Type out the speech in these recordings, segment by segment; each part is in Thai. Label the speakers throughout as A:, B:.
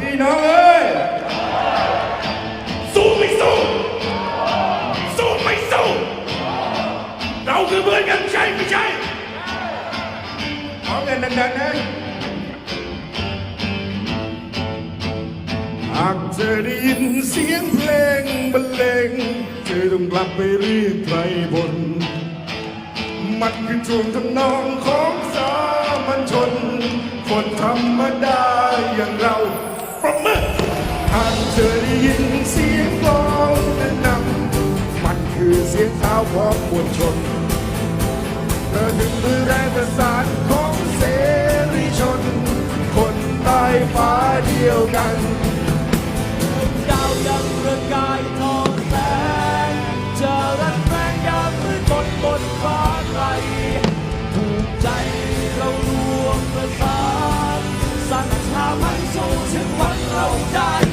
A: พี่น้องเอ้ย
B: สู้ไม่สู้สู้ไม่สู้เราคือเพื่อนกันใช่ไม่ใช่
A: ขอเงินดังๆนะหากเธอได้ยินเสียงเพลงบรรเลงเธอต้องกลับไปเรียกไกลบน มันคือช่วงทำนองของสามัญชน คนธรรมดา หากเธอได้ยินเสียงกลองนั้นนำมันคือเสียงเท้าของมวลชนเธอถึงมือแรงประสานของเสรีชน คนใต้ฟ้าเดียวกัน
C: งวั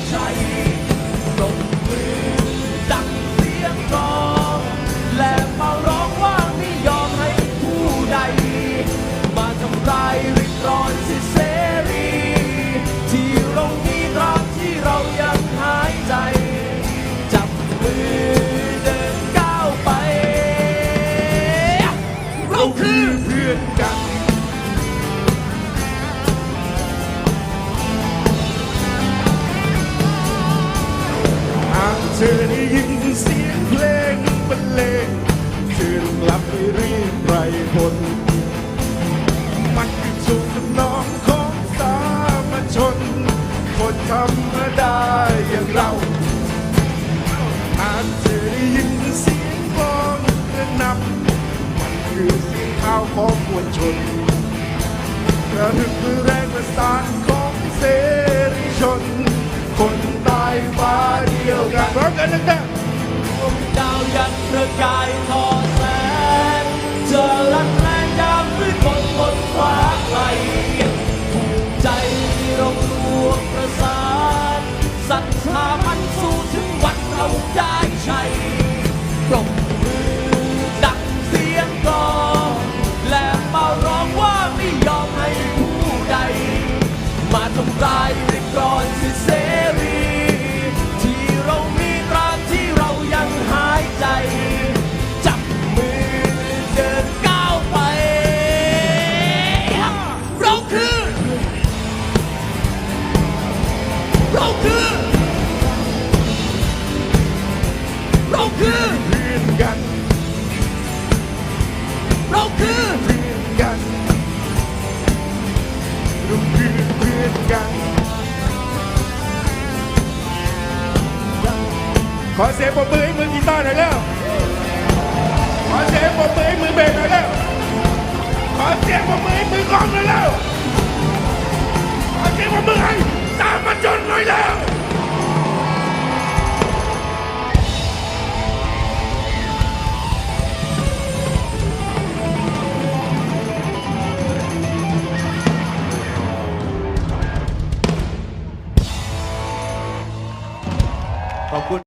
C: ของมวลชนกระหึ่มคือแรงประสานของเสรีชน คนตายฟ้าเดียวกันพร้อมกันนะดาวยังประกายทอแสง ตายไปก่อนสิทธิเสรี ที่เรามีตราบที่เรายังหายใจ จับมือเดินก้าวไป เราคือ
A: เราคือ กัน ขอเสียงปรบมือให้มือกีตาร์หน่อยแล้ว ขอเสียงปรบมือให้มื
C: อเบสหน่อยแล้ว ขอเสียงปรบมือให้มือกลองหน่อ
A: ยแล้ว ขอเสียงปรบมือให้ตามมาจนหน่อยแล้ว ขอบคุณ